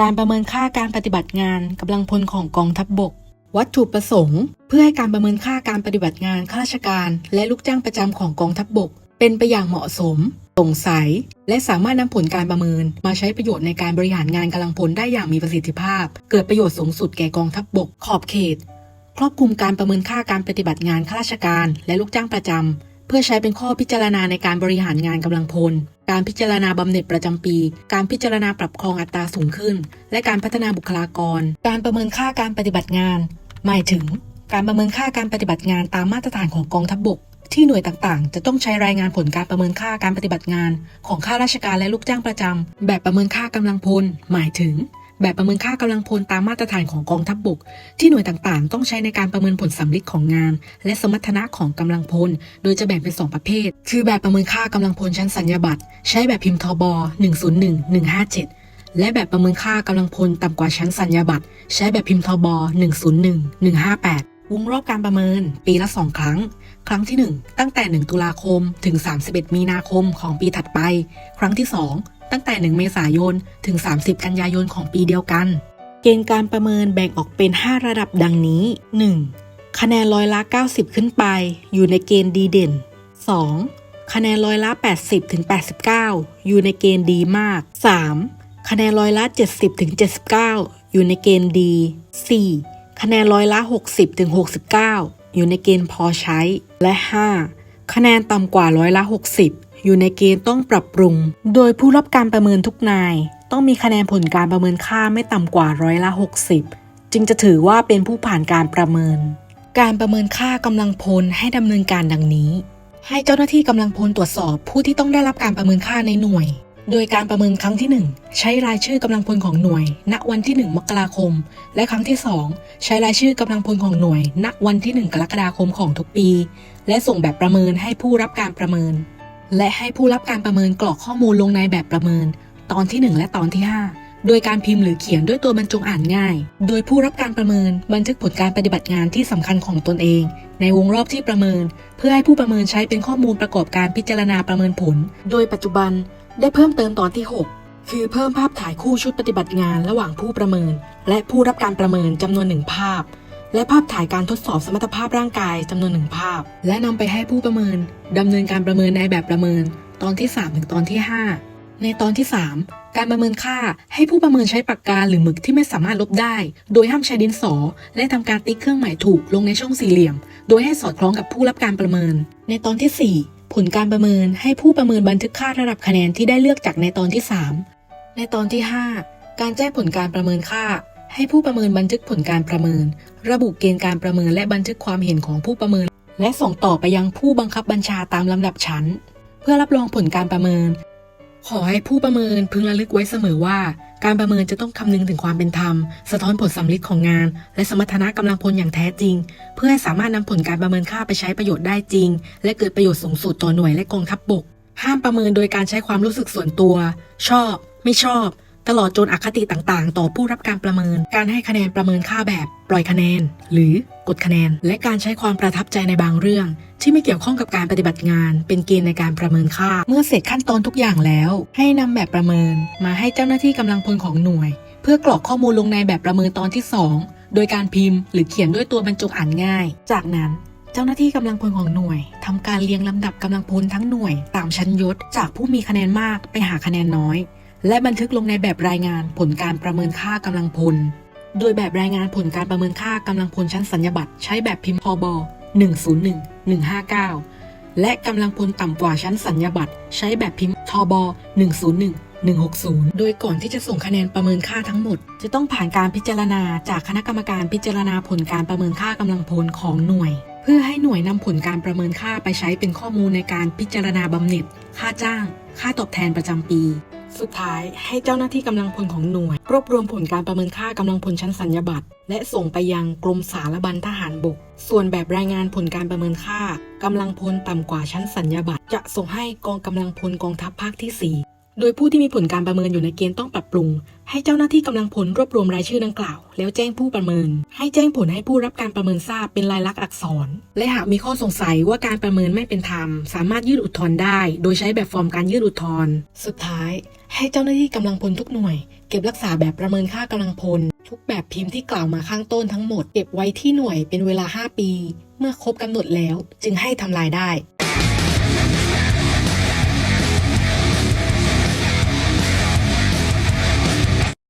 การประเมินค่าการปฏิบัติงานกำลังพลของกองทัพบบก วัตถุประสงค์ เพื่อให้การประเมินค่าการปฏิบัติงานข้าราชการ และลูกจ้างประจำของกองทัพบบก เป็นไปอย่างเหมาะสมโปร่งใส และสามารถนำผลการประเมิน มาใช้ประโยชน์ในการบริหารงานกำลังพลได้อย่างมีประสิทธิภาพ เกิดประโยชน์สูงสุดแก่กองทัพบบก ขอบเขต ครอบคลุมการประเมินค่าการปฏิบัติงานข้าราชการ และลูกจ้างประจำเพื่อใช้เป็นข้อพิจารณาในการบริหารงานกำลังพล การพิจารณาบำเหน็จประจำปี การพิจารณาปรับครองอัตราสูงขึ้น และการพัฒนาบุคลากร การประเมินค่าการปฏิบัติงาน หมายถึง การประเมินค่าการปฏิบัติงานตามมาตรฐานของกองทัพบบกที่หน่วยต่างๆ จะต้องใช้รายงานผลการประเมินค่าการปฏิบัติงาน ของข้าราชการและลูกจ้างประจำแบบประเมินค่ากำลังพล หมายถึง แบบประเมินค่ากำลังพลตามมาตรฐานของกองทัพบบก ที่หน่วยต่างๆ ต้องใช้ในการประเมินผลสำลิดของงาน และสมรรถนะของกำลังพล โดยจะแบ่งเป็น 2 ประเภท คือแบบประเมินค่ากำลังพลชั้นสัญญาบัตร ใช้แบบพิมพ์ทบ101 157 และแบบประเมินค่ากำลังพลต่ำกว่าชั้นสัญญาบัตร ใช้แบบพิมพ์ทบ101 158วงรอบการประเมิน ปีละ 2 ครั้ง ครั้งที่ 1 ตั้งแต่ 1 ตุลาคม ถึง 31 มีนาคมของปีถัดไป ครั้งที่ 2 ตั้งแต่ 1 เมษายน ถึง 30 กันยายนของปีเดียวกัน เกณฑ์การประเมินแบ่งออกเป็น 5 ระดับดังนี้ 1. คะแนนร้อยละ 90 ขึ้นไป อยู่ในเกณฑ์ดีเด่น 2. คะแนนร้อยละ 80 ถึง 89 อยู่ในเกณฑ์ดีมาก 3. คะแนนร้อยละ 70 ถึง 79 อยู่ในเกณฑ์ดี 4. คะแนนร้อยละ 60 ถึง 69 อยู่ในเกณฑ์พอใช้ และ 5. คะแนนต่ำกว่าร้อยละ 60 อยู่ในเกณฑ์ต้องปรับปรุง โดยผู้รับการประเมินทุกนาย ต้องมีคะแนนผลการประเมินค่าไม่ต่ำกว่าร้อยละ 60 จึงจะถือว่าเป็นผู้ผ่านการประเมิน การประเมินค่ากำลังพลให้ดำเนินการดังนี้ ให้เจ้าหน้าที่กำลังพลตรวจสอบผู้ที่ต้องได้รับการประเมินค่าในหน่วย โดยการประเมินครั้งที่ 1 ใช้รายชื่อกำลังพลของหน่วย ณวันที่ 1 มกราคม และครั้งที่ 2 ใช้รายชื่อกำลังพลของหน่วย ณวันที่ 1 กรกฎาคมของทุกปี และส่งแบบประเมินให้ผู้รับการประเมิน และให้ผู้รับการประเมินกรอกข้อมูลลงในแบบประเมิน ตอนที่ 1 และตอนที่ 5 โดยการพิมพ์หรือเขียนด้วยตัวบรรจงอ่านง่าย โดยผู้รับการประเมินบันทึกผลการปฏิบัติงานที่สำคัญของตนเอง ในวงรอบที่ประเมิน เพื่อให้ผู้ประเมินใช้เป็นข้อมูลประกอบการพิจารณาประเมินผล โดยปัจจุบันได้เพิ่มเติมตอนที่ 6 คือเพิ่มภาพถ่ายคู่ชุดปฏิบัติงานระหว่างผู้ประเมิน และผู้รับการประเมินจำนวนหนึ่งภาพ และภาพถ่ายการทดสอบสมรรถภาพร่างกายจำนวนหนึ่งภาพ และนำไปให้ผู้ประเมินดำเนินการประเมินในแบบประเมิน ตอนที่ 3 ถึงตอนที่ 5 ในตอนที่ 3 การประเมินค่าให้ผู้ประเมินใช้ปากกาหรือหมึกที่ไม่สามารถลบได้ โดยห้ามใช้ดินสอ และทำการติ๊กเครื่องหมายถูกลงในช่องสี่เหลี่ยม โดยให้สอดคล้องกับผู้รับการประเมิน ในตอนที่ 4 ผลการประเมินให้ผู้ประเมินบันทึกค่าระดับคะแนนที่ได้เลือกจากในตอนที่ 3 ในตอนที่ 5 การแจ้งผลการประเมินค่า ให้ผู้ประเมินบันทึกผลการประเมิน ระบุเกณฑ์การประเมินและบันทึกความเห็นของผู้ประเมิน และส่งต่อไปยังผู้บังคับบัญชาตามลำดับชั้น เพื่อรับรองผลการประเมิน ขอให้ผู้ประเมินพึงระลึกไว้เสมอว่า การประเมินจะต้องคำนึงถึงความเป็นธรรม สะท้อนผลสำลิดของงาน และสมรรถนะกำลังพลอย่างแท้จริง เพื่อให้สามารถนำผลการประเมินค่าไปใช้ประโยชน์ได้จริง และเกิดประโยชน์สูงสุดต่อหน่วยและกองทัพบบก ห้ามประเมินโดยการใช้ความรู้สึกส่วนตัว ชอบ ไม่ชอบ ตลอดจนอคติต่างๆ ต่อผู้รับการประเมิน การให้คะแนนประเมินค่าแบบ ปล่อยคะแนน หรือกดคะแนน และการใช้ความประทับใจในบางเรื่อง ที่ไม่เกี่ยวข้องกับการปฏิบัติงาน เป็นเกณฑ์ในการประเมินค่า เมื่อเสร็จขั้นตอนทุกอย่างแล้ว ให้นำแบบประเมิน มาให้เจ้าหน้าที่กำลังพลของหน่วย เพื่อกรอกข้อมูลลงในแบบประเมินตอนที่ 2 โดยการพิมพ์ หรือเขียนด้วยตัวบรรจงอ่านง่าย จากนั้นเจ้าหน้าที่กำลังพลของหน่วย ทำการเรียงลำดับกำลังพลทั้งหน่วย ตามชั้นยศ จากผู้มีคะแนนมากไปหาคะแนนน้อย และบันทึกลงในแบบรายงานผลการประเมินค่ากำลังพล โดยแบบรายงานผลการประเมินค่ากำลังพลชั้นสัญญบัตรใช้แบบพิมพ์พบ101 159 และกำลังพลต่ำกว่าชั้นสัญญบัตรใช้แบบพิมพ์ทบ101 160 โดยก่อนที่จะส่งคะแนนประเมินค่าทั้งหมด จะต้องผ่านการพิจารณาจากคณะกรรมการพิจารณาผลการประเมินค่ากำลังพลของหน่วย เพื่อให้หน่วยนำผลการประเมินค่าไปใช้เป็นข้อมูลในการพิจารณาบำเหน็จ ค่าจ้าง ค่าตอบแทนประจำปี สุดท้ายให้เจ้าหน้าที่กำลังพลของหน่วย รวบรวมผลการประเมินค่ากำลังพลชั้นสัญญาบัตร และส่งไปยังกรมสารบัญทหารบก ส่วนแบบรายงานผลการประเมินค่ากำลังพลต่ำกว่าชั้นสัญญาบัตร จะส่งให้กองกำลังพลกองทัพภาคที่ 4โดยผู้ที่มีผลการประเมินอยู่ในเกณฑ์ต้องปรับปรุง ให้เจ้าหน้าที่กำลังผลรวบรวมรายชื่อดังกล่าว แล้วแจ้งผู้ประเมิน ให้แจ้งผลให้ผู้รับการประเมินทราบเป็นลายลักษณ์อักษร และหากมีข้อสงสัยว่าการประเมินไม่เป็นธรรม สามารถยื่นอุทธรณ์ได้ โดยใช้แบบฟอร์มการยื่นอุทธรณ์สุดท้าย ให้เจ้าหน้าที่กำลังพลทุกหน่วย เก็บรักษาแบบประเมินค่ากำลังพล ทุกแบบพิมพ์ที่กล่าวมาข้างต้นทั้งหมด เก็บไว้ที่หน่วยเป็นเวลา 5 ปี เมื่อครบกำหนดแล้วจึงให้ทำลายได้